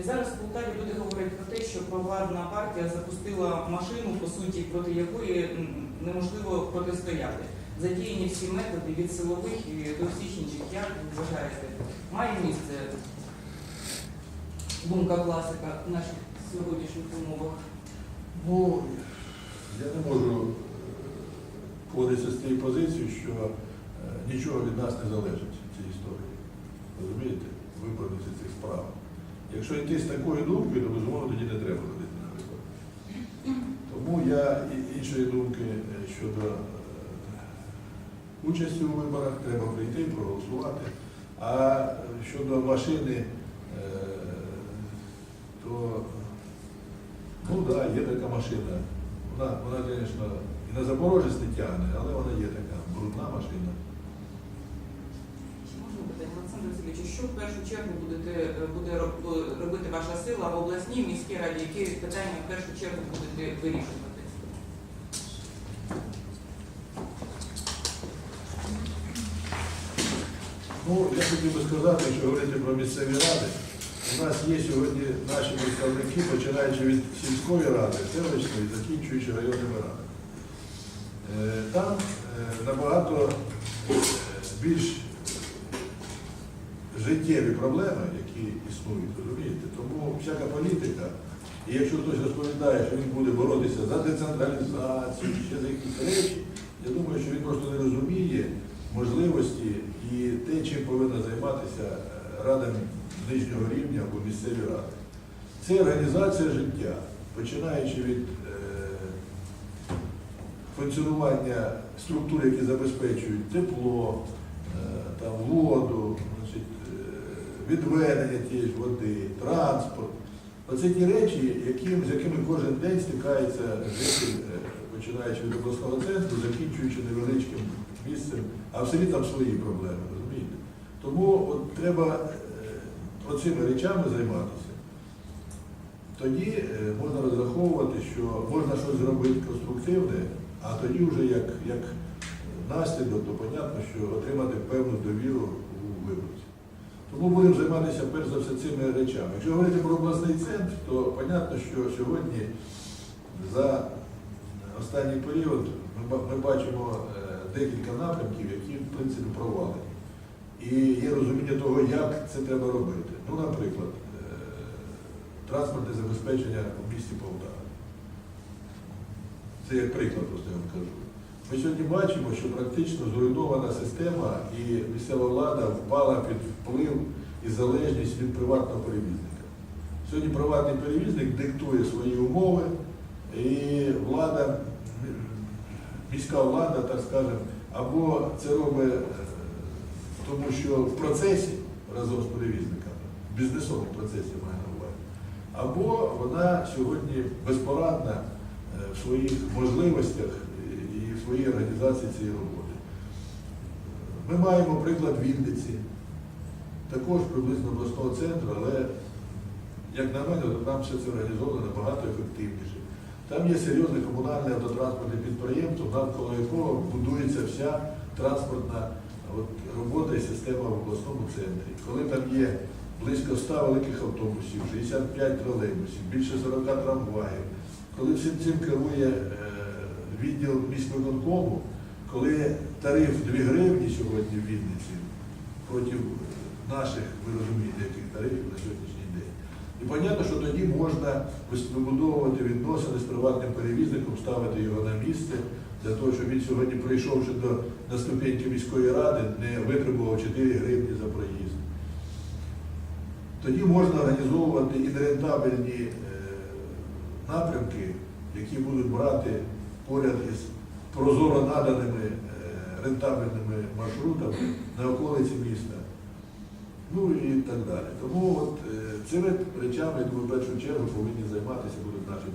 І зараз в Полтаві люди говорять про те, що провладна партія запустила машину, по суті, проти якої неможливо протистояти. Задіяні всі методи від силових і до всіх інших. Як ви вважаєте, має місце думка класика в наших сьогоднішніх умовах? Ну, я не можу е, погодитися з тією позицією, що е, нічого від нас не залежить в цій історії. Розумієте? Виправдати цих справ. Якщо йти з такою думкою, то безумовно тоді не треба ходити на вибори. Тому я іншої думки е, щодо е, участі у виборах треба прийти, проголосувати. А е, щодо машини, то Ну так, да, є така машина. Вона, вона, звісно, і на Запорожець не тягне, але вона є така брудна машина. Можна питати, Олександр Васильович, що в першу чергу будете, е, буде робити ваша сила в обласній міській раді? Які питання в першу чергу будете вирішувати? Ну, я хотів би сказати, якщо говорити про місцеві ради, у нас є сьогодні наші представники, починаючи від сільської ради, селищної, закінчуючи районними радами. Е, Там е, набагато більш життєві проблеми, які існують, розумієте? Тому всяка політика, і якщо хтось розповідає, що він буде боротися за децентралізацію, ще за якісь речі, я думаю, що він просто не розуміє можливості і те, чим повинна займатися е, рада нижнього рівня або місцеві ради. Це організація життя, починаючи від е, функціонування структур, які забезпечують тепло, е, там, воду, відведення тієї ж води, транспорт. Оце ті речі, яким, з якими кожен день стикається житель, е, починаючи від обласного центру, закінчуючи невеличким місцем, а в селі там свої проблеми, розумієте? Тому от треба е, оцими речами займатися. Тоді е, можна розраховувати, що можна щось зробити конструктивне, а тоді вже як, як наслідок, то понятно, що отримати певну довіру у виборців. Тому будемо займатися перш за все цими речами. Якщо говорити про обласний центр, то понятно, що сьогодні за останній період ми, бачимо е, декілька напрямків, які в принципі провалені. І є розуміння того, як це треба робити. Ну, наприклад, е, транспортне забезпечення у місті Полтава. Це як приклад, просто я вам кажу. Ми сьогодні бачимо, що практично зруйнована система і місцева влада впала під вплив і залежність від приватного перевізника. Сьогодні приватний перевізник диктує свої умови, і влада, міська влада, так скажемо, або це робить, е, тому що в процесі разом з перевізниками, в бізнесовому процесі має на увазі, або вона сьогодні безпорадна е, в своїх можливостях своїй організації цієї роботи. Ми маємо приклад Вінниці, також приблизно обласного центру, але, як на мене, там все це організовано набагато ефективніше. Там є серйозне комунальне автотранспортне підприємство, навколо якого будується вся транспортна от, робота і система в обласному центрі. Коли там є близько 100 великих автобусів, 65 тролейбусів, більше 40 трамваїв, коли всім цим керує е, відділ міськвиконкому, коли тариф 2 гривні сьогодні в Вінниці проти наших, ви розумієте, яких тарифів на сьогоднішній день. І зрозуміло, що тоді можна вибудовувати відносини з приватним перевізником, ставити його на місце, для того, щоб він сьогодні, прийшовши до, на ступеньки міської ради, не витребував 4 гривні за проїзд. Тоді можна організовувати і нерентабельні е, напрямки, які будуть брати поряд із прозоро наданими е, рентабельними маршрутами на околиці міста. Ну і так далі. Тому от, е, цими речами, я думаю, в першу чергу повинні займатися будуть наші